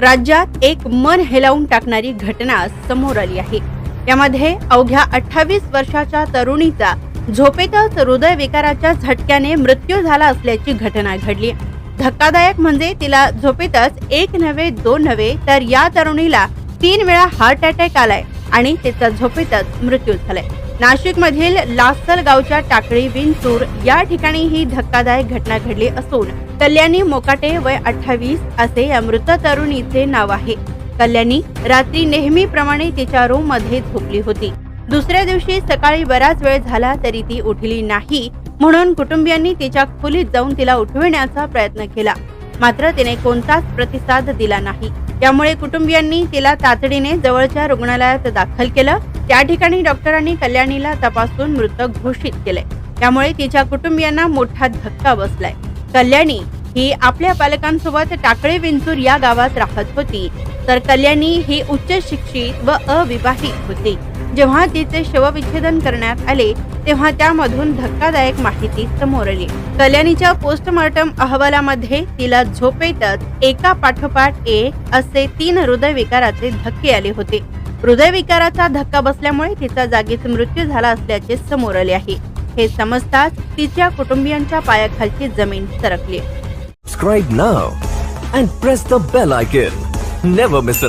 राज्यात एक मन हेलावून टाकणारी घटना समोर आली आहे. यामध्ये अवघ्या अठ्ठावीस वर्षाच्या तरुणीचा झोपेतच हृदयविकाराच्या झटक्याने मृत्यू झाला असल्याची घटना घडली. धक्कादायक म्हणजे तिला झोपेतच एक नव्हे दोन नव्हे तर या तरुणीला तीन वेळा हार्ट अटॅक आलाय आणि तिचा झोपेतच मृत्यू झालाय. नाशिक मधील लासल गावच्या टाकळी विंचूर या ठिकाणी ही धक्कादायक घटना घडली असून कल्याणी मोकाटे वय अठ्ठावीस असे या मृत तरुणीचे नाव आहे. कल्याणी रात्री नेहमीप्रमाणे तिच्या रूममध्ये झोपली होती. दुसऱ्या दिवशी सकाळी बराच वेळ झाला तरी ती उठली नाही म्हणून कुटुंबियांनी तिच्या खोलीत जाऊन तिला उठविण्याचा प्रयत्न केला. मात्र तिने कोणताच प्रतिसाद दिला नाही. त्यामुळे कुटुंबियांनी तिला तातडीने जवळच्या रुग्णालयात दाखल केलं त्या ठिकाणी डॉक्टरांनी कल्याणीला तपासून मृत घोषित केले त्यामुळे तिच्या कुटुंबियांना मोठा धक्का बसलाय. कल्याणी ही आपल्या पालकांसोबत टाकळे विंचूर या गावात राहत होती. तर कल्याणी ही उच्च शिक्षित व अविवाहित होती. जेव्हा तिचे शवविच्छेदन करण्यात आले तेव्हा त्यामधून धक्कादायक माहिती समोर आली. कल्याणीच्या पोस्टमॉर्टम अहवालामध्ये तिला झोपेतच एका पाठोपाठ एक असे तीन हृदयविकाराचे धक्के आले होते. हृदयविकाराचा धक्का बसल्यामुळे तिचा जागीच मृत्यू झाला असल्याचे समोर आले आहे हे समजताच तिच्या कुटुंबियांच्या पायाखालची जमीन सरकली Subscribe now and press the bell icon. Never miss.